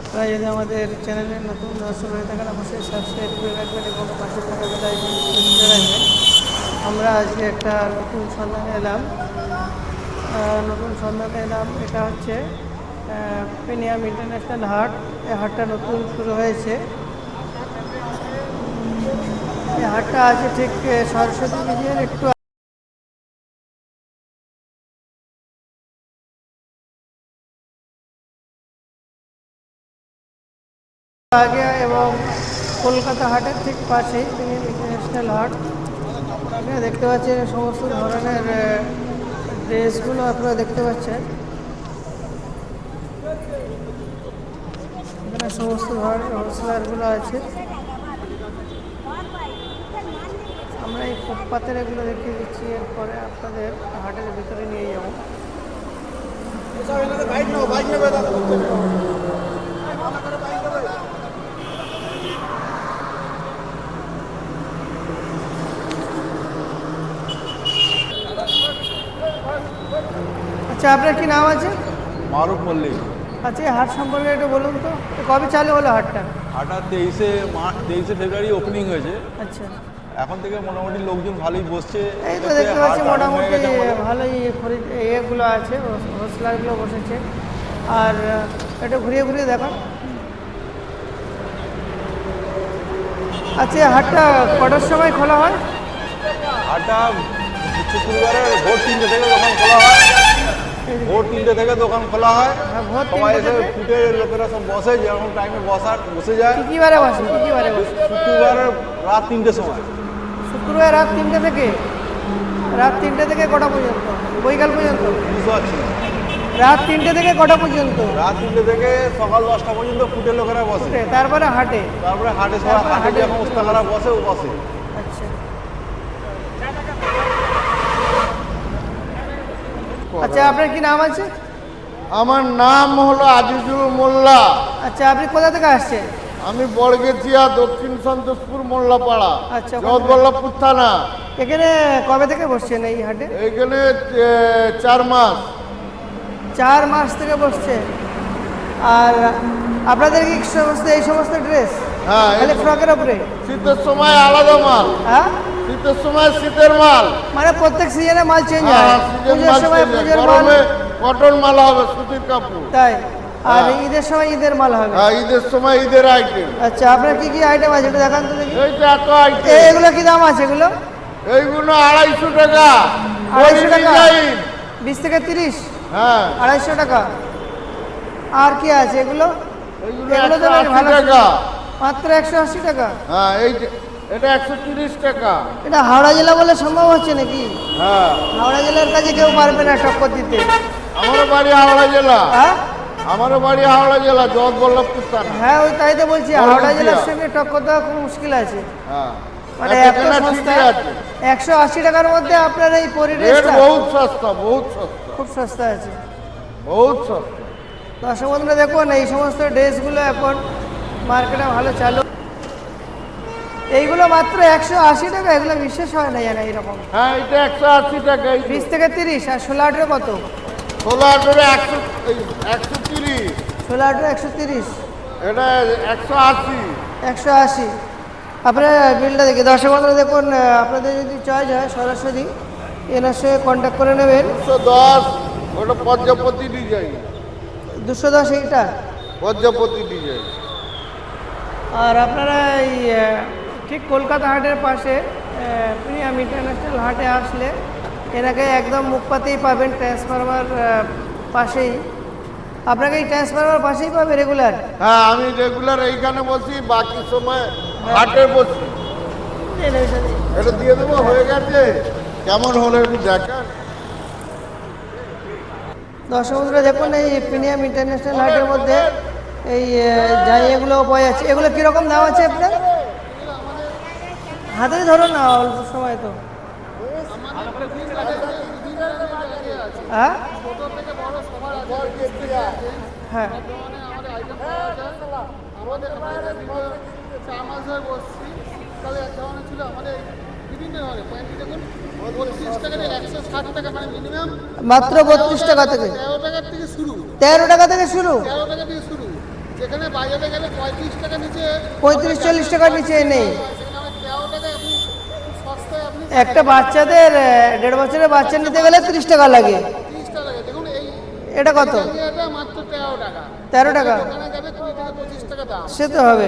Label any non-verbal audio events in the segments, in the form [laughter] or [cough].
আপনারা যদি আমাদের চ্যানেলে নতুন দর্শক হয়ে থাকেন, অবশ্যই সাবস্ক্রাইব করে রাখবেন এবং পাশে থাকা বেল আইকন করে রাখবেন। আমরা আজকে একটা নতুন সন্ধানে এলাম। নতুন সন্ধানে এলাম। এটা হচ্ছে পেনিয়াম ইন্টারন্যাশনাল হাট এই হাটটা নতুন শুরু হয়েছে। এই হাটটা আছে ঠিক সরস্বতী ব্রিজের একটু আগে এবং কলকাতা হাটের ঠিক পাশেই তিনি ইন্টারন্যাশনাল হাট। এখানে দেখতে পাচ্ছেন সমস্ত ধরনের ড্রেসগুলো আপনারা দেখতে পাচ্ছেন। এখানে সমস্ত ধরনের হোলসেলারগুলো আছে। আমরা এই ফুটপাতের এগুলো দেখিয়ে দিচ্ছি, এরপরে আপনাদের হাটের ভিতরে নিয়ে যাব। আচ্ছা আপনার কি নাম আছে? মারুফ মল্লিক। আচ্ছা এই হাট সম্পর্কে একটু বলুন তো। কবে চালু হলো হাটটা? হাটা তেইশে মার্চ তেইশে ফেব্রুয়ারি ওপেনিং হয়েছে। আচ্ছা। এখন থেকে মোটামুটি লোকজন ভালোই বসছে। এই তো দেখতে পাচ্ছি মোটামুটি। ভালোই খরিদ ইয়েগুলো আছে হোসলারগুলো বসেছে। আর একটু ঘুরিয়ে ঘুরিয়ে দেখান। আচ্ছা হাটটা কটার সময় খোলা হয়? হাটটা শুক্রবারে ভোর তিনটে থেকে দোকান খোলা হয় ভোর তিনটে থেকে দোকান খোলা হয়। হ্যাঁ, সবাই এসে? ফুটের লোকেরা সব বসে যেরকম টাইমে বসার বসে যায়। কী বারে বসে কী বারে বসে। শুক্রবারে রাত তিনটের সময়। শুক্রবার রাত তিনটে থেকে রাত তিনটে থেকে কটা পর্যন্ত? বৈকাল পর্যন্ত? বুঝতে পারছি রাত তিনটে থেকে কটা পর্যন্ত? রাত তিনটে থেকে সকাল দশটা পর্যন্ত ফুটের লোকেরা বসে। তারপরে হাটে। তারপরে হাটে সবাই হাটে যখন বসে ও বসে। আচ্ছা আপনার কি নাম আছে? আমার নাম হলো আজিজুল মোল্লা। আচ্ছা আপনি কোথা থেকে আসছেন? আমি বড়গেছিয়া দক্ষিণ সন্তোষপুর মোল্লাপাড়া আচ্ছা, জগৎবল্লভপুর থানা। এখানে কবে থেকে বসছেন এই হাটে? এইখানে এ, চার মাস। চার মাস থেকে বসছে আর আপনাদের কি সমস্ত এই সমস্ত ড্রেস হ্যাঁ ফ্রকের উপরে। শীতের সময় আলাদা মাল। হ্যাঁ? শীতের সময় শীতের মাল। মানে প্রত্যেক সিজনে মাল চেঞ্জ হয়। হ্যাঁ, পুজোর সময় পুজোর মাল কটন মাল হবে সুতির কাপড়। তাই। আর হ্যাঁ। ঈদের সময় ঈদের মাল হবে। হ্যাঁ ঈদের সময় ঈদের আইটেম আচ্ছা আপনার কি কি আইটেম আছে একটু দেখান তো দেখি। এইটা এত আইটেম এগুলো কি দাম আছে এগুলো? এইগুলো আড়াইশো টাকা। আড়াইশো টাকা। বিশ থেকে তিরিশ? হ্যাঁ। আড়াইশো টাকা। আর কি আছে এগুলো? এগুলো তো ভালো টাকা। মাত্র একশো আশি টাকা। হ্যাঁ এই এটা একশো তিরিশ টাকা। এটা হাওড়া জেলা বলে সম্ভব হচ্ছে নাকি? হ্যাঁ। হাওড়া জেলার কাছে কেউ পারবে না টক্কর দিতে। আমারও বাড়ি হাওড়া জেলা। হ্যাঁ? আমারও বাড়ি হাওড়া জেলা জগৎবল্লভপুর থানা। হ্যাঁ ওই তাই তো বলছি হাওড়া জেলার সঙ্গে টক্কর দেওয়া খুব মুশকিল আছে। হ্যাঁ। মানে এত এত সস্তা একশো আশি টাকার মধ্যে আপনার এই পরি রেট ড্রেসটা বহুত সস্তা বহুত সস্তা। খুব সস্তা আছে। বহুত সস্তা। দর্শক বন্ধুরা দেখুন এই সমস্ত ড্রেসগুলো এখন মার্কেটে ভালো চালু। এইগুলো মাত্র একশো আশি টাকা এগুলো বিশেষ হয় না জানা এইরকম। হ্যাঁ এটা একশো আশি টাকা বিশ থেকে তিরিশ আর ষোলো আঠেরো কত? ষোলো আঠেরো একশো একশো তিরিশ। ষোলো আঠেরো একশো তিরিশ। এটা একশো আশি। একশো আশি। আপনার বিলটা দেখি দর্শক বন্ধুরা দেখুন আপনাদের যদি চয়েস হয় সরাসরি এনার সঙ্গে কন্ট্যাক্ট করে নেবেন। দুশো দশ ওটা পদ্মাপতি ডিজাইন দুশো দশ এইটা? পদ্মাপতি ডিজাইন আর আপনারা এই ঠিক কলকাতা হাটের পাশে প্রিয়াম ইন্টারন্যাশনাল হাটে আসলে এনাকে একদম মুখ পাতেই পাবেন ট্রান্সফরমার পাশেই। আপনাকে এই ট্রান্সফরমার পাশেই পাবে রেগুলার হ্যাঁ আমি রেগুলার এইখানে বসি বাকি সময় হাটে বসি। এটা দিয়ে দেবো হয়ে গেছে। কেমন হলো একটু দেখান। দর্শক বন্ধুরা দেখুন এই প্রিমিয়াম ইন্টারন্যাশনাল হাটের মধ্যে এই যাই এগুলো পাওয়া যাচ্ছে এগুলো কীরকম দাম আছে আপনার? হাতে ধরুন না অল্প সময় তো। হ্যাঁ? হ্যাঁ। ধরে মাত্র বত্রিশ টাকা থেকে। তেরো টাকার থেকে শুরু তেরো টাকা থেকে শুরু। তেরো টাকা থেকে শুরু। যেখানে বাজারে গেলে পঁয়ত্রিশ টাকা নিচে পঁয়ত্রিশ চল্লিশ টাকার নিচে নেই সেখানে আমার তেরো টাকা আপনি খুব সস্তায় আপনি একটা বাচ্চাদের দেড় বছরের বাচ্চা নিতে গেলে তিরিশ টাকা লাগে। এটা কত? তেরো টাকা। সে তো হবে।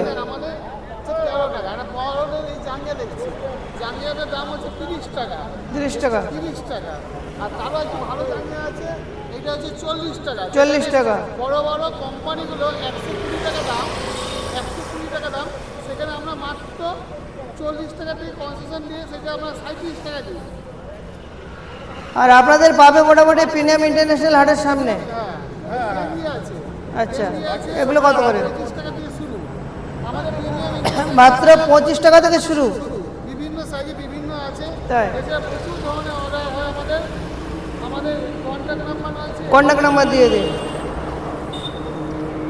তিরিশ টাকা। চল্লিশ টাকা। বড় বড় কোম্পানিগুলো একশো কুড়ি টাকা দাম, একশো কুড়ি টাকা দাম। সেখানে আমরা মাত্র চল্লিশ টাকা থেকে কনসেশন দিয়ে সেটা আমরা সাঁত্রিশ টাকা দিই। আর আপনাদের পাবে মোটামুটি প্রিমিয়াম ইন্টারন্যাশনাল হাটের সামনে? হ্যাঁ এমনি আচ্ছা এগুলো কত করে? পঁচিশ টাকা দিয়ে শুরু। আমাদের [coughs] মাত্র পঁচিশ টাকা থেকে শুরু? বিভিন্ন সাইজে বিভিন্ন আছে। তাই? প্রচুর ধরনের অর্ডার হয় আমাদের। আমাদের কন্ট্যাক্ট নাম্বার আছে। কন্ট্যাক্ট নাম্বার দিয়ে দিন।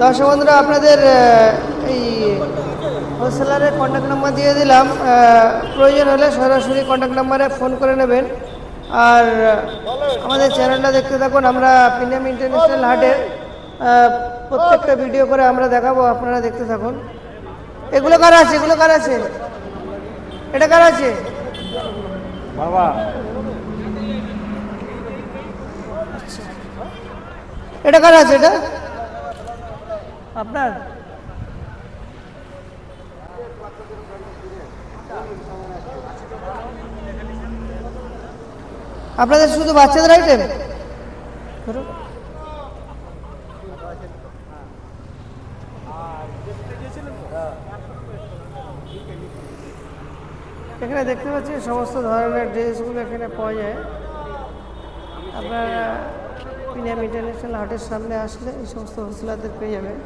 দর্শক বন্ধুরা আপনাদের এই হোলসেলারের কন্ট্যাক্ট নাম্বার দিয়ে দিলাম। প্রয়োজন হলে সরাসরি কন্ট্যাক্ট নাম্বারে ফোন করে নেবেন। আর আমাদের চ্যানেলটা দেখতে থাকুন। আমরা প্রিমিয়াম ইন্টারন্যাশনাল হাটের প্রত্যেকটা ভিডিও করে আমরা দেখাবো। আপনারা দেখতে থাকুন। এগুলো কার আছে? এগুলো কার আছে? এটা কার আছে? বাবা। এটা কার আছে? এটা? আপনার? আপনাদের শুধু বাচ্চাদের আইটেম এখানে দেখতে পাচ্ছি সমস্ত ধরনের ড্রেসগুলো এখানে পাওয়া যায়। আপনারা প্রিমিয়াম ইন্টারন্যাশনাল হাটের সামনে আসলে এই সমস্ত হোলসেলারদের পেয়ে যাবেন।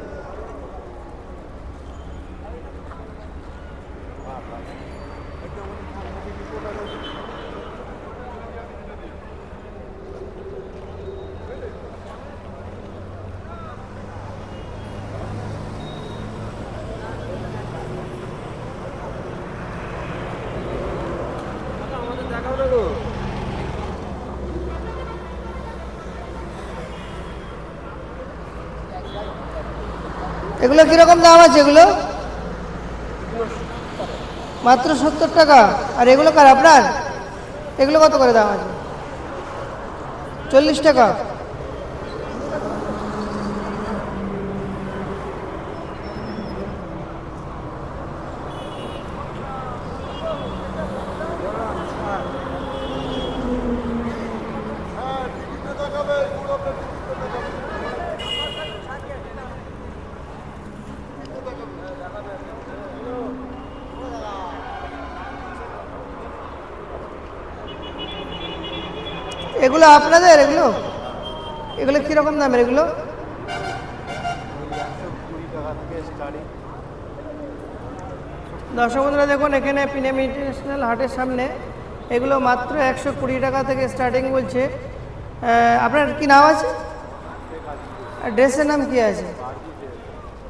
এগুলো কীরকম দাম আছে এগুলো? মাত্র সত্তর টাকা। আর এগুলো কার? আপনার? এগুলো কত করে দাম আছে? চল্লিশ টাকা। এগুলো আপনাদের, এগুলো? এগুলো কীরকম দামের এগুলো? দর্শক বন্ধুরা, দেখুন, এখানে প্রিমিয়াম ইন্টারন্যাশনাল হাটের সামনে এগুলো মাত্র একশো কুড়ি টাকা থেকে স্টার্টিং বলছে। আপনার কি নাম আছে? ড্রেসের নাম কি আছে?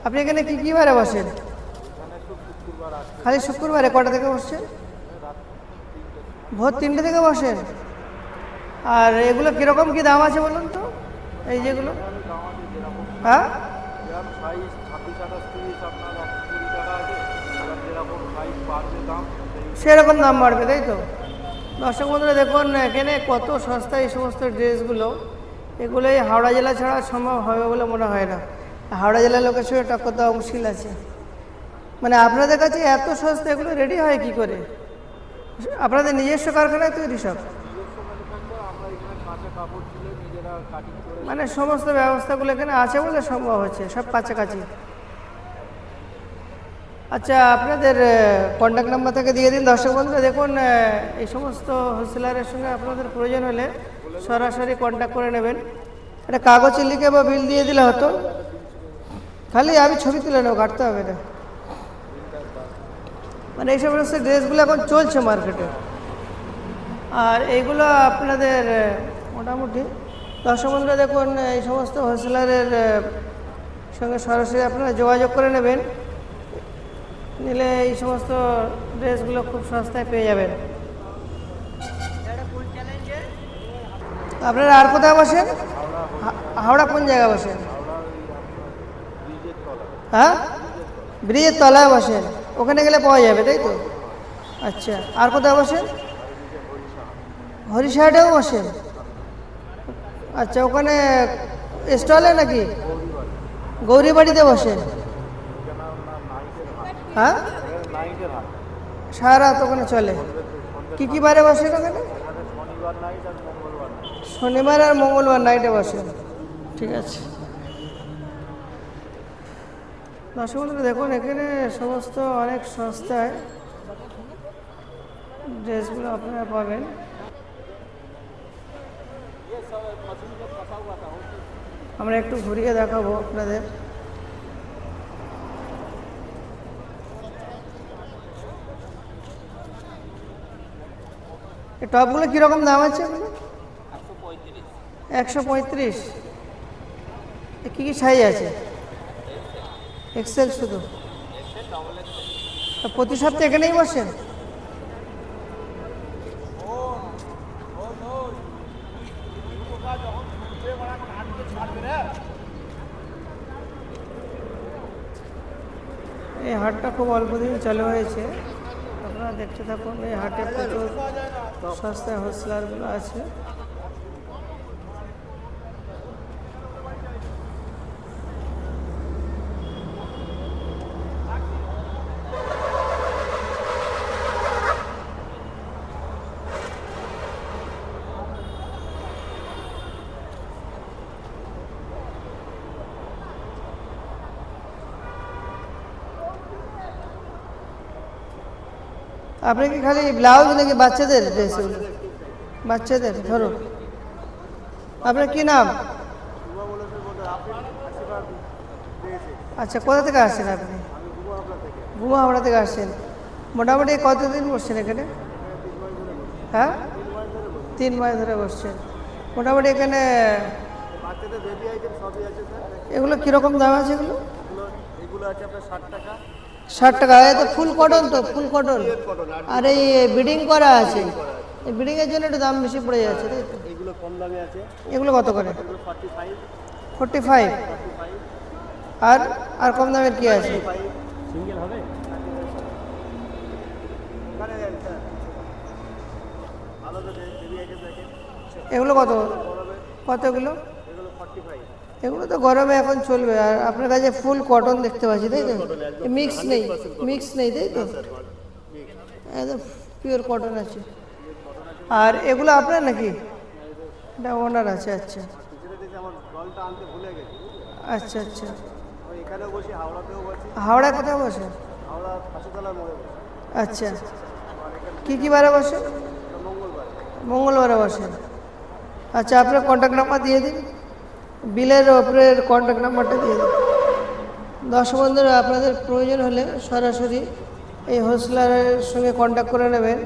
আপনি এখানে কি কী বারে বসেন? খালি শুক্রবারে কটা থেকে বসছেন? ভোর তিনটে থেকে বসেন? আর এগুলো কীরকম কী দাম আছে বলুন তো? এই যেগুলো? হ্যাঁ? সেরকম দাম বাড়বে তাই তো? দর্শক বন্ধুরা দেখুন এখানে কত সস্তা এই সমস্ত ড্রেসগুলো। এগুলো এই হাওড়া জেলা ছাড়া সম্ভব হবে বলে মনে হয় না। হাওড়া জেলার লোকের সঙ্গে দেওয়া মুশকিল আছে। মানে আপনাদের কাছে এত সস্তা এগুলো রেডি হয় কি করে? আপনাদের নিজস্ব কারখানায় তৈরি সব আমরা এখানে কাঁচা কাপড় তুলে নিজেরা কাটিং করে মানে সমস্ত ব্যবস্থাগুলো এখানে আছে বলে সম্ভব হচ্ছে, সব কাছাকাছি। আচ্ছা আপনাদের কন্ট্যাক্ট নাম্বার থেকে দিয়ে দিন দর্শক বন্ধুরা। দেখুন এই সমস্ত হোলসেলারের সঙ্গে আপনাদের প্রয়োজন হলে সরাসরি কন্ট্যাক্ট করে নেবেন। এটা কাগজে লিখে বা বিল দিয়ে দিলে হতো। খালি আমি ছবি তুলে নেব, কাটতে হবে না মানে এই সমস্ত ড্রেসগুলো এখন চলছে মার্কেটে আর এইগুলো আপনাদের মোটামুটি দর্শক বন্ধুরা দেখুন, এই সমস্ত হোলসেলারের সঙ্গে সরাসরি আপনারা যোগাযোগ করে নেবেন। নিলে এই সমস্ত ড্রেসগুলো খুব সস্তায় পেয়ে যাবেন। আপনারা আর কোথায় বসেন? হাওড়া কোন জায়গায় বসেন? হ্যাঁ? ব্রিজের তলায় বসেন। ওখানে গেলে পাওয়া যাবে, তাই তো? আচ্ছা আর কোথায় বসেন? হরিশাহাটেও বসেন। আচ্ছা ওখানে স্টলে নাকি? গৌরীবাড়িতে বসেন হ্যাঁ? সারা ওখানে চলে। কি কি বারে বসেন ওখানে? শনিবার আর মঙ্গলবার নাইটে বসেন ঠিক আছে। দর্শক বন্ধুরা, দেখুন, এখানে সমস্ত অনেক সস্তায় ড্রেসগুলো আপনারা পাবেন। আমরা একটু ঘুরিয়ে দেখাবো আপনাদের। এই টপগুলো কীরকম দাম আছে? একশো পঁয়ত্রিশ। কী কী সাইজ আছে? এক্সেল শুধু। প্রতি সপ্তাহে এখানেই বসেন এই হাটটা খুব অল্প দিন চালু হয়েছে। আপনারা দেখতে থাকুন, এই হাটে প্রচুর সস্তায় হোসলারগুলো আছে। আপনি কি খালি ব্লাউজ নাকি বাচ্চাদের ড্রেস বাচ্চাদের ধরো। আপনার কি নাম? আচ্ছা কোথা থেকে আসছেন আপনি? গুমা হাওড়া থেকে আসছেন। মোটামুটি কতদিন বসছেন এখানে? হ্যাঁ? তিন মাস ধরে বসছেন। মোটামুটি এখানে এগুলো কীরকম দাম আছে এগুলো এগুলো আছে আপনার ষাট টাকা। ষাট টাকা এ তো ফুল কটন তো ফুল কটন। আর এই বিডিং করা আছে। এই বিডিংয়ের জন্য একটু দাম বেশি পড়ে যাচ্ছে তাই তো? এগুলো কম দামে আছে। এগুলো কত করে? এগুলো ফর্টি ফাইভ ফোর্টি ফাইভ আর আর কম দামের কি আছে? সিঙ্গেল হবে? এগুলো কত? কত এগুলো? এগুলো তো গরমে এখন চলবে। আর আপনার কাছে ফুল কটন দেখতে পাচ্ছি তাই তো? মিক্স নেই মিক্স নেই তাই তো? একদম পিওর কটন আছে। আর এগুলো আপনার নাকি? এটা ওনার আছে আচ্ছা। আচ্ছা আচ্ছা। বসি বসি হাওড়ায় কোথায় বসে? হাওড়া আচ্ছা। কি কি বারে বসে? মঙ্গলবারে। বসেন আচ্ছা আপনার কন্ট্যাক্ট নাম্বার দিয়ে দিন। বিলের ওপরের কন্ট্যাক্ট নাম্বারটা দিয়ে দেবো। দশ বন্ধুরা, আপনাদের প্রয়োজন হলে সরাসরি এই হোস্টেলারের সঙ্গে কন্ট্যাক্ট করে নেবেন।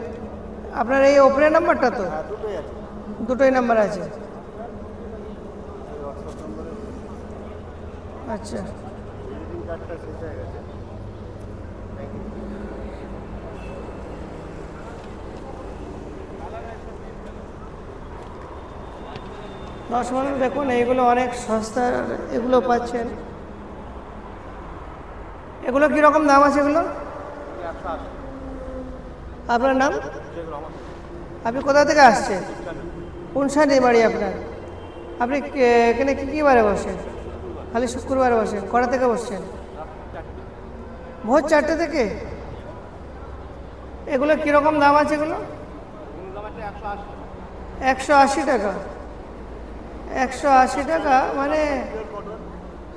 আপনার এই ওপরের নাম্বারটা তো? দুটোই নাম্বার আছে। আচ্ছা। দশ মানুষ দেখুন, এইগুলো অনেক সস্তা, এগুলো পাচ্ছেন। এগুলো কীরকম দাম আছে এগুলো? আপনার নাম? আপনি কোথা থেকে আসছেন? কোন সাইডে বাড়ি আপনার। আপনি এখানে কী কী বারে বসেন? খালি শুক্রবারে বসেন, কটা থেকে বসছেন? ভোর চারটে থেকে? এগুলো কীরকম দাম আছে এগুলো? একশো আশি টাকা। একশো আশি টাকা মানে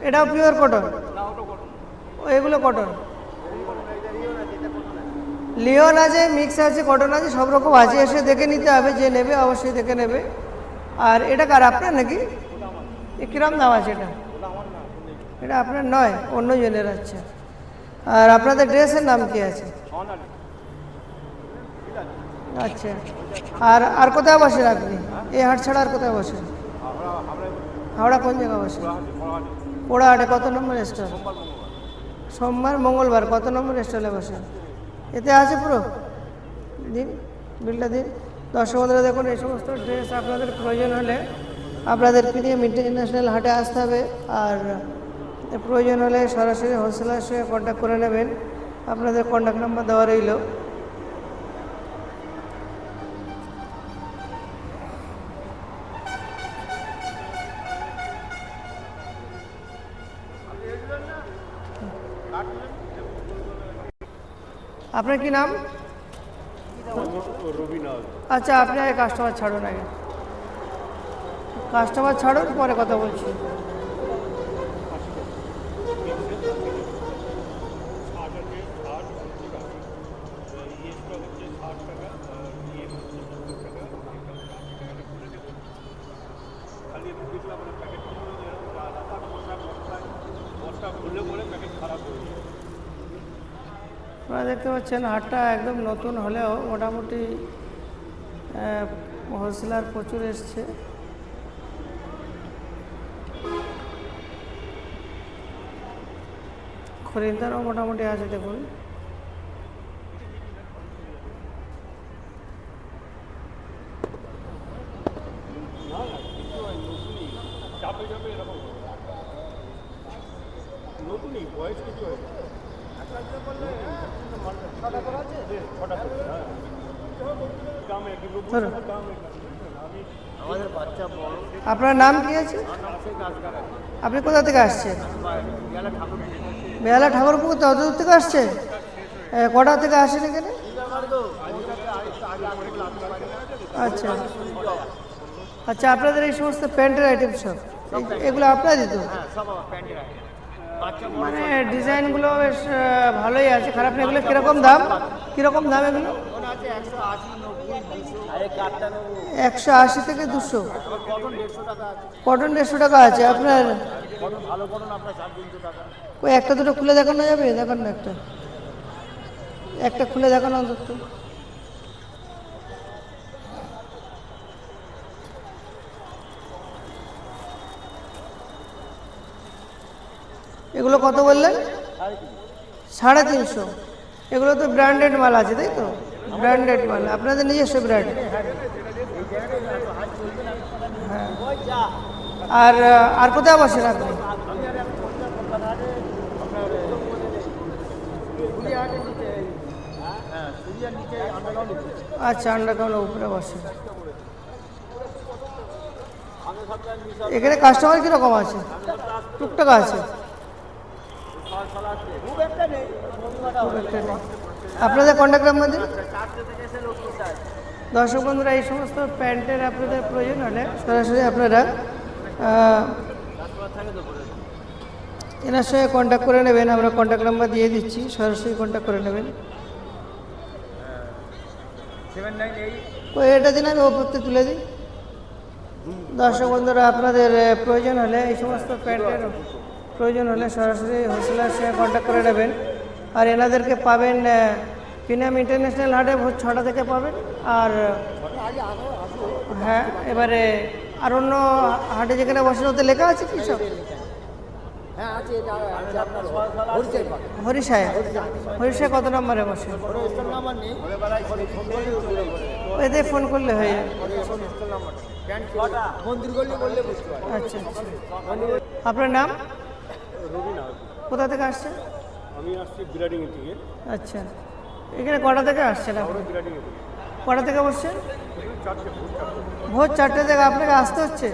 এটাও পিওর কটন ও, এগুলো কটন লিওন আছে মিক্স আছে কটন আছে, সব রকম আছে, এসে দেখে নিতে হবে, যে নেবে, অবশ্যই দেখে নেবে। আর এটা কার, আপনার নাকি? কিরম দাম আছে এটা? এটা আপনার নয়, অন্য জনের আচ্ছা আর আপনাদের ড্রেসের নাম কি আছে? আচ্ছা। আর আর কোথায় বসেন আপনি? এই হাট ছাড়া আর কোথায় বসেন? হাওড়া কোন জায়গায় বসেন পোড়াহাটে কত নম্বর স্টল? সোমবার, মঙ্গলবার কত নম্বর স্টলে বসে? এতে আছে পুরো? দিন, বিলটা দিন। দর্শক বন্ধুরা, দেখুন, এই সমস্ত ড্রেস আপনাদের প্রয়োজন হলে আপনাদের প্রিমিয়াম ইন্টারন্যাশনাল হাটে আসতে হবে। আর প্রয়োজন হলে সরাসরি হোলসেলার সঙ্গে কন্ট্যাক্ট করে নেবেন। আপনাদের কন্ট্যাক্ট নাম্বার দেওয়া রইল। আপনার কি নাম? আচ্ছা আপনি আগে কাস্টমার ছাড়ুন আগে। কাস্টমার ছাড়ুন পরে কথা বলছি আপনারা দেখতে পাচ্ছেন হাটটা একদম নতুন হলেও মোটামুটি হোলসেলার প্রচুর এসছে। খরিদ্দারও মোটামুটি আছে দেখুন নতুনই বয়স কিছু হয় ধরুন আপনার নাম কি আছে? আপনি কোথা থেকে আসছেন? বেহালা ঠাকুরপুর তো অত দূর থেকে আসছে কটা থেকে আসেন এখানে? আচ্ছা। আচ্ছা আপনাদের এই সমস্ত প্যান্টের আইটেম সব? এগুলো আপনারই তো মানে ডিজাইনগুলো বেশ ভালোই আছে। খারাপ না, এগুলো কীরকম দাম? কীরকম দাম এগুলো? একশো আশি থেকে দুশো। কটন দেড়শো টাকা আছে, আপনার? ওই একটা দুটো খুলে দেখানো যাবে? দেখান না একটা। একটা খুলে দেখানো অন্তত। এগুলো কত বললেন? সাড়ে তিনশো। এগুলো তো ব্র্যান্ডেড মাল আছে, তাই তো? ব্র্যান্ডেড মাল আপনাদের নিজস্ব ব্র্যান্ড আর আর কোথায় বসেন আপনি? আচ্ছা আন্ডারগ্রাউন্ড উপরে বসেন। এখানে কাস্টমার কীরকম আছে? টুকটাক আছে। খুব একটা নেই। আপনাদের কন্ট্যাক্ট নাম্বার দিন দর্শক বন্ধুরা, এই সমস্ত প্যান্টের আপনাদের প্রয়োজন হলে সরাসরি আপনারা এনার সঙ্গে কন্ট্যাক্ট করে নেবেন। আমরা কন্ট্যাক্ট নাম্বার দিয়ে দিচ্ছি, সরাসরি কন্ট্যাক্ট করে নেবেন। এটা দিন আমি ওপরতে তুলে দিই। দর্শক বন্ধুরা, আপনাদের প্রয়োজন হলে এই সমস্ত প্যান্টের প্রয়োজন হলে সরাসরি হোলসেলার সঙ্গে কন্ট্যাক্ট করে নেবেন। আর এনাদেরকে পাবেন পিনাম ইন্টারন্যাশনাল হাটে ভোর ছটা থেকে পাবেন। আর হ্যাঁ এবারে আর অন্য হাটে যেখানে বসেন, ওতে লেখা আছে কি সব? হরিষায় হরিষায় কত নম্বরে বসে ফোন করলে আচ্ছা আচ্ছা। আপনার নাম? কোথা থেকে আসছেন? আমি আসছি বিরাডিং থেকে আচ্ছা। এখানে কটা থেকে আসছেন কটা থেকে বসছেন? ভোর চারটে। থেকে আপনাকে আসতে হচ্ছে?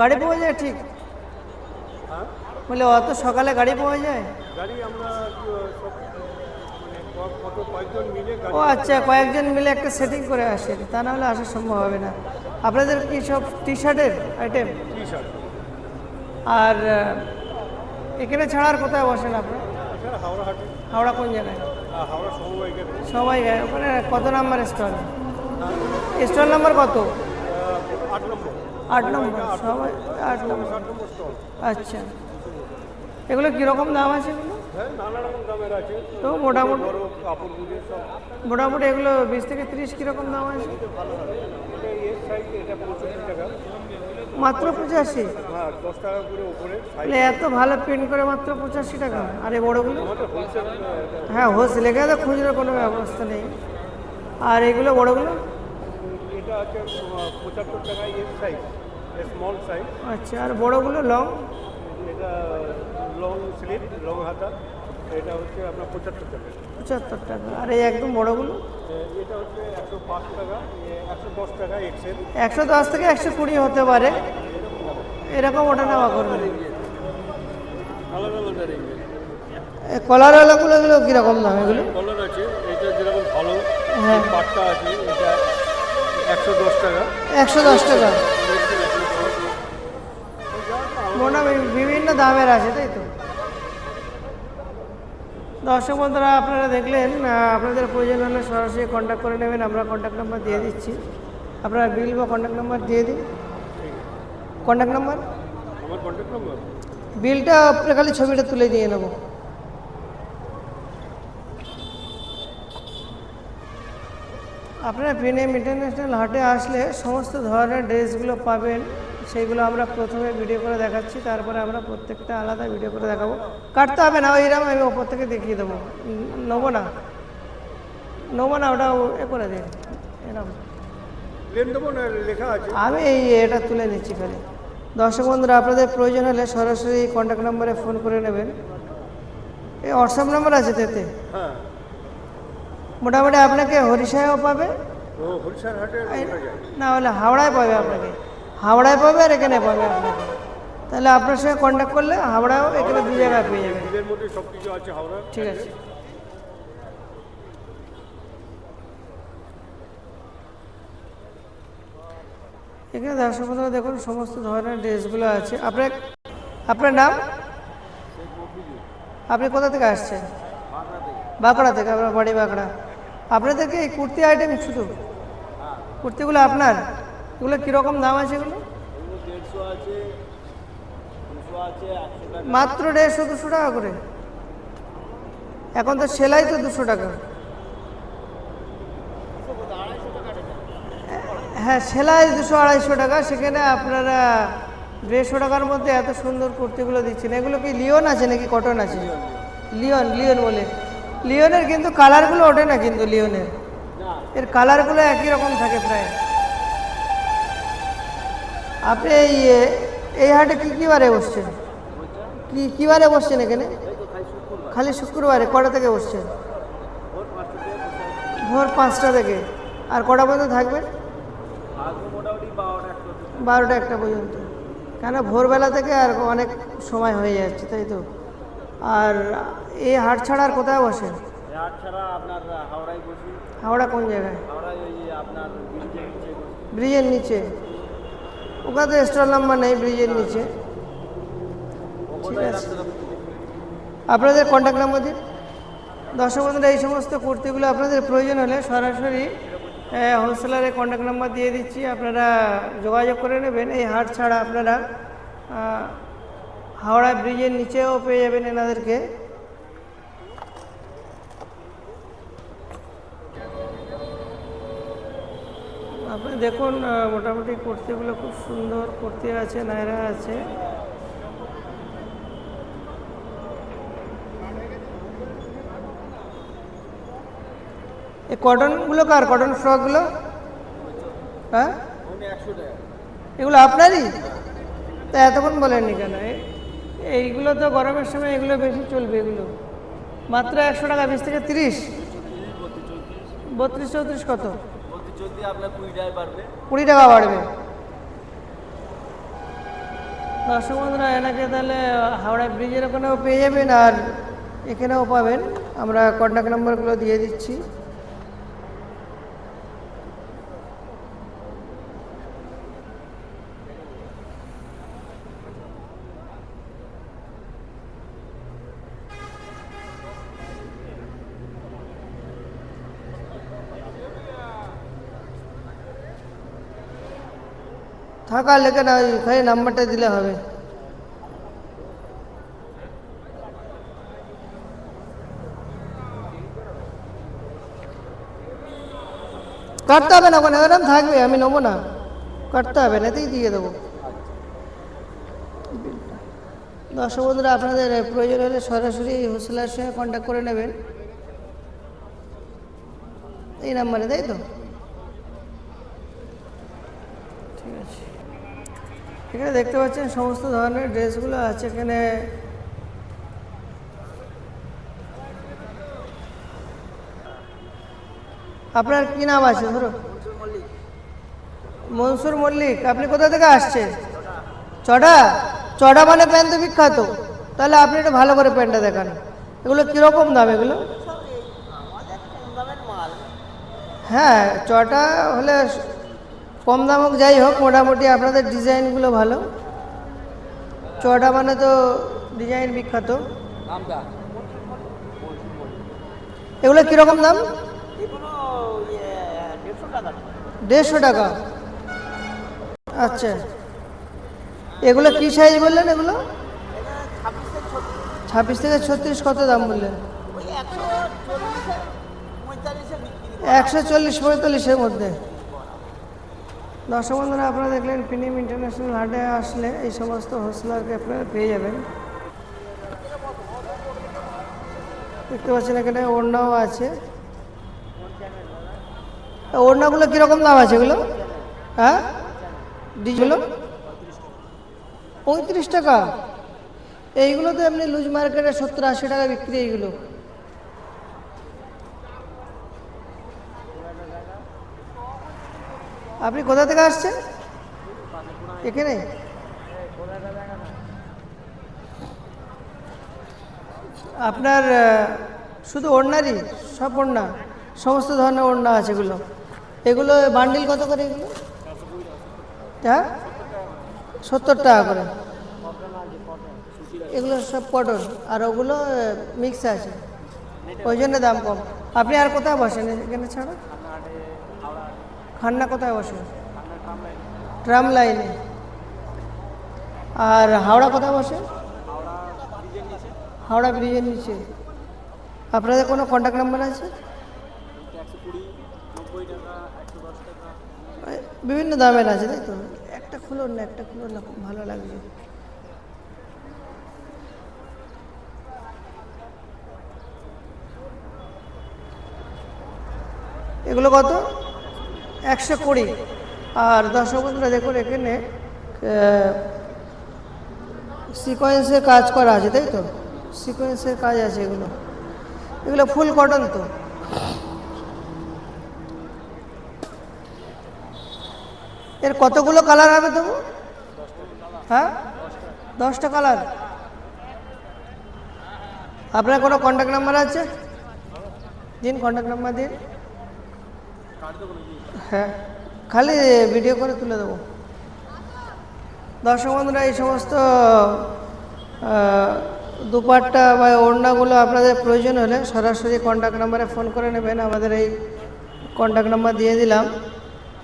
গাড়ি পাওয়া যায় ঠিক? হ্যাঁ? বলে অত সকালে গাড়ি পাওয়া যায়? মানে ও আচ্ছা কয়েকজন মিলে একটা সেটিং করে আসেন। তা না হলে আসা সম্ভব হবে না। আপনাদের কি সব টি শার্টের আইটেম আর এখানে ছাড়ার কোথায় বসেন আপনি? হাওড়া কোন জায়গায়? সবাই ওখানে কত নাম্বার স্টল? স্টল নাম্বার কত? আট নম্বর। সবাই আট নম্বর। আচ্ছা। এগুলো কীরকম দাম আছে? এগুলো হ্যাঁ তো মোটামুটি মোটামুটি এগুলো বিশ থেকে তিরিশ কীরকম দাম আছে? মাত্র পঁচাশি? হ্যাঁ এত ভালো প্রিন্ট করে মাত্র পঁচাশি টাকা। আর এই বড়োগুলো? হ্যাঁ হোলসেল এখানে তো খুচরো কোনো ব্যবস্থা নেই। আর এগুলো বড়গুলো? এটা আছে পঁচাত্তর টাকা এর সাইজ স্মল সাইজ আচ্ছা আর বড়োগুলো লং লং স্লিপ লং হাতা এটা হচ্ছে আপনার পঁচাত্তর টাকা। পঁচাত্তর টাকা। আর এই একদম বড়গুলো? এটা হচ্ছে একশো পাঁচ টাকা একশো দশ টাকা এক্সেল একশো দশ থেকে একশো কুড়ি হতে পারে। এরকম ওটা নেওয়া করবেন। আলাদা আলাদা রেঞ্জের কলারওয়ালাগুলো এগুলো কীরকম দাম এগুলো? কলার আছে এটা যেরকম ভালো হ্যাঁ। পাটটা আছে এটা একশো দশ টাকা। একশো দশ টাকা। মোটামুটি বিভিন্ন দামের আছে তাই তো? দর্শক বন্ধুরা আপনারা দেখলেন আপনাদের প্রয়োজন হলে সরাসরি কন্ট্যাক্ট করে নেবেন আমরা কন্ট্যাক্ট নাম্বার দিয়ে দিচ্ছি। আপনারা বিল বা কন্ট্যাক্ট নাম্বার দিয়ে দিন। কন্ট্যাক্ট নাম্বার বিলটা আপনি খালি ছবিটা তুলে দিয়ে নেব। আপনারা পিএনএম ইন্টারন্যাশনাল হাটে আসলে সমস্ত ধরনের ড্রেসগুলো পাবেন। সেইগুলো আমরা প্রথমে ভিডিও করে দেখাচ্ছি তারপরে আমরা প্রত্যেকটা আলাদা ভিডিও করে দেখাবো। কাটতে হবে না ওইরকম আমি ওপর থেকে দেখিয়ে দেবো। নেব না। নেব না ওটা এ করে দিন। এরকম। আমি এই এটা তুলে নিচ্ছি খালি। দর্শক বন্ধুরা আপনাদের প্রয়োজন হলে সরাসরি কন্ট্যাক্ট নাম্বারে ফোন করে নেবেন। এই হোয়াটসঅ্যাপ নাম্বার আছে তাতে হ্যাঁ। মোটামুটি আপনাকে হরিশায়ও পাবে। না হলে হাওড়ায় পাবে আপনাকে। হাওড়ায় পাবে আর এখানে পাবে। আপনাকে তাহলে আপনার সঙ্গে কন্ট্যাক্ট করলে হাওড়াও এখানে দু জায়গায় পেয়ে হাওড়া ঠিক আছে। এখানে দর্শক বন্ধুরা দেখুন সমস্ত ধরনের ড্রেসগুলো আছে। আপনার আপনার নাম? আপনি কোথা থেকে আসছেন? বাঁকড়া থেকে আপনার বাড়ি বাঁকড়া। আপনাদেরকে এই কুর্তি আইটেম শুধু? কুর্তিগুলো আপনার? এগুলো কীরকম দাম আছে এগুলো? মাত্র দেড়শো দুশো টাকা করে। এখন তো সেলাই তো দুশো টাকা। হ্যাঁ সেলাই দুশো আড়াইশো টাকা। সেখানে আপনারা দেড়শো টাকার মধ্যে এত সুন্দর কুর্তিগুলো দিচ্ছেন। এগুলো কি লিওন আছে নাকি কটন আছে? লিওন লিওন। বলে। লিওনের কিন্তু কালারগুলো ওঠে না কিন্তু লিওনের। এর কালারগুলো একই রকম থাকে প্রায়। আপনি এই এই হাটে কী কী বারে বসছেন? কি কী বারে বসছেন এখানে? খালি শুক্রবারে কটা থেকে বসছেন? ভোর পাঁচটা থেকে। আর কটা পর্যন্ত থাকবেন বারোটা একটা পর্যন্ত। কেন ভোরবেলা থেকে আর অনেক সময় হয়ে যাচ্ছে তাই তো? আর এই হাট ছাড়া আর কোথায় বসেন? হাওড়া কোন জায়গায়? ব্রিজের নিচে। ওখানে স্টল নাম্বার নেই ব্রিজের নিচে। ঠিক আছে। আপনাদের কন্ট্যাক্ট নাম্বার দিন। দর্শক বন্ধুরা, এই সমস্ত কুর্তিগুলো আপনাদের প্রয়োজন হলে সরাসরি হোলসেলারে কন্ট্যাক্ট নাম্বার দিয়ে দিচ্ছি। আপনারা যোগাযোগ করে নেবেন। এই হাট ছাড়া আপনারা হাওড়া ব্রিজের নিচেও পেয়ে যাবেন এনাদেরকে। আপনি দেখুন মোটামুটি কুর্তিগুলো খুব সুন্দর। কুর্তি আছে, নায়রা আছে। এই কটনগুলো কার? কটন ফ্রকগুলো হ্যাঁ? এগুলো আপনারই? তা এতক্ষণ বলেননি কেন? এইগুলো তো গরমের সময় এগুলো বেশি চলবে, এগুলো। মাত্র একশো টাকা, বিশ থেকে তিরিশ। বত্রিশ চৌত্রিশ কত? চলতে আপনার কুড়ি টাকা বাড়বে? কুড়ি টাকা বাড়বে। দর্শক বন্ধুরা এনাকে তাহলে হাওড়া ব্রিজের ওখানেও পেয়ে যাবেন আর এখানেও পাবেন। আমরা কন্ট্যাক্ট নাম্বারগুলো দিয়ে দিচ্ছি। থাকা লেখে না ওই নাম্বারটা দিলে হবে। কাটতে হবে না ওখানে এরকম থাকবে, আমি নেব না। কাটতে হবে না, এতেই দিয়ে দেবো। দর্শক বন্ধুরা, আপনাদের প্রয়োজন হলে সরাসরি হোসেলার সঙ্গে কন্ট্যাক্ট করে নেবেন। এই নাম্বারে, তাই তো ঠিক আছে এখানে দেখতে পাচ্ছেন সমস্ত ধরনের ড্রেসগুলো আছে এখানে। আপনার কি নাম আছে? ধরো। মনসুর মল্লিক আপনি কোথা থেকে আসছেন? চটা চটা মানে প্যান্ট তো বিখ্যাত। তাহলে আপনি একটু ভালো করে প্যান্টটা দেখান। এগুলো কীরকম দাম এগুলো? হ্যাঁ চটা হলে কম দাম হোক যাই হোক মোটামুটি আপনাদের ডিজাইনগুলো ভালো। চটা মানে তো ডিজাইন বিখ্যাত। এগুলো কীরকম দাম? ইয়ে, দেড়শো টাকা। আচ্ছা। এগুলো কি সাইজ বললেন এগুলো? ছাব্বিশ থেকে ছত্রিশ। কত দাম বললেন? একশো চল্লিশ পঁয়তাল্লিশের মধ্যে। দর্শক বন্ধুরা, আপনারা দেখলেন ফিনিম ইন্টারন্যাশনাল হাটে আসলে এই সমস্ত হোলসেলারকে আপনারা পেয়ে যাবেন। দেখতে পাচ্ছেন এখানে ওড়নাও আছে। ওড়নাগুলো কীরকম দাম আছে এগুলো? হ্যাঁ? ডিজগুলো পঁয়ত্রিশ টাকা। এইগুলো তো এমনি লুজ মার্কেটে সত্তর আশি টাকা বিক্রি এইগুলো। আপনি কোথা থেকে আসছেন? এখানে? আপনার শুধু ওড়নারই, সব ওড়না, সমস্ত ধরনের ওড়না আছে এগুলো। এগুলো বান্ডিল কত করে এগুলো? হ্যাঁ? সত্তর টাকা করে। এগুলো সব কটন আর ওগুলো মিক্স আছে। ওই জন্য দাম কম। আপনি আর কোথায় বসেন এখানে ছাড়া? খান্না কোথায় বসেন ট্রাম লাইনে। আর হাওড়া কোথায় বসে? হাওড়া ব্রিজের নিচে। আপনাদের কোনো কন্ট্যাক্ট নাম্বার আছে? বিভিন্ন দামের আছে, তাই তো? একটা খুলুন না, একটা খুলুন না, খুব ভালো লাগছে এগুলো কত? একশো কুড়ি। আর দর্শক বন্ধুরা দেখুন এখানে সিকোয়েন্সের কাজ করা আছে, তাই তো? সিকোয়েন্সের কাজ আছে এগুলো। এগুলো ফুল কটন তো। এর কতগুলো কালার হবে তবু? হ্যাঁ? দশটা কালার আপনার কোনো কন্ট্যাক্ট নাম্বার আছে? দিন কন্ট্যাক্ট নাম্বার দিন। হ্যাঁ খালি ভিডিও করে তুলে দেবো। দর্শক বন্ধুরা এই সমস্ত দুপাট্টা বা ওড়নাগুলো আপনাদের প্রয়োজন হলে সরাসরি কন্ট্যাক্ট নাম্বারে ফোন করে নেবেন। আমাদের এই কন্ট্যাক্ট নাম্বার দিয়ে দিলাম।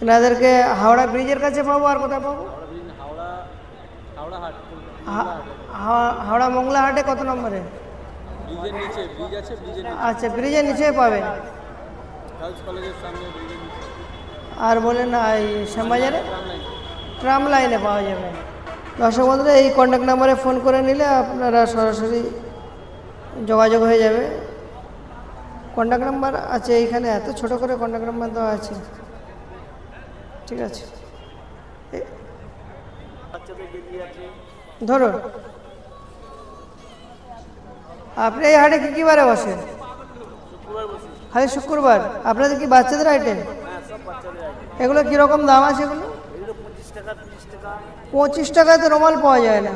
এনাদেরকে হাওড়া ব্রিজের কাছে পাবো আর কোথায় পাবো? হাওড়া মংলা হাটে কত নম্বরে? আচ্ছা ব্রিজের নিচে পাবেন। কলেজের সামনে আর বলেন এই শ্যামবাজারে? ট্রাম লাইনে পাওয়া যাবে। দর্শক বন্ধুরা, এই কন্ট্যাক্ট নাম্বারে ফোন করে নিলে আপনারা সরাসরি যোগাযোগ হয়ে যাবে। কন্ট্যাক্ট নাম্বার আছে এইখানে, এত ছোট করে কন্ট্যাক্ট নাম্বার দেওয়া আছে। ঠিক আছে। ধরুন, আপনি এই হাটে কী কী বারে বসেন? খালি শুক্রবার। আপনাদের কি বাচ্চাদের আইটেম হ্যাঁ সব বাচ্চাদের আছে এগুলো কীরকম দাম আছে এগুলো? পঁচিশ টাকায় তো রুমাল পাওয়া যায় না।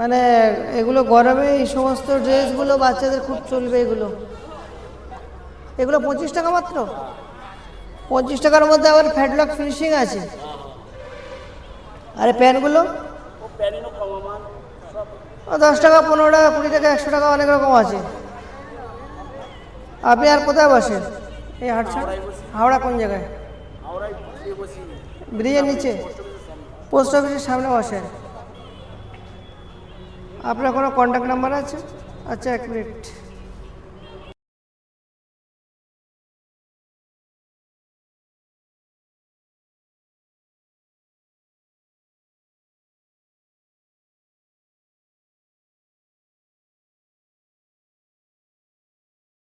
মানে এগুলো গরমে এই সমস্ত ড্রেসগুলো বাচ্চাদের খুব চলবে এগুলো। এগুলো পঁচিশ টাকা মাত্র? পঁচিশ টাকার মধ্যে আবার ফ্যাটলক ফিনিশিং আছে। আরে প্যান্টগুলো দশ টাকা, পনেরো টাকা, কুড়ি টাকা, একশো টাকা অনেক রকম আছে। আপনি আর কোথায় বসেন? এই হাটসা হাওড়া কোন জায়গায়? ব্রিজের নিচে। পোস্ট অফিসের সামনে বসেন। আপনার কোনো কন্ট্যাক্ট নাম্বার আছে? আচ্ছা এক মিনিট।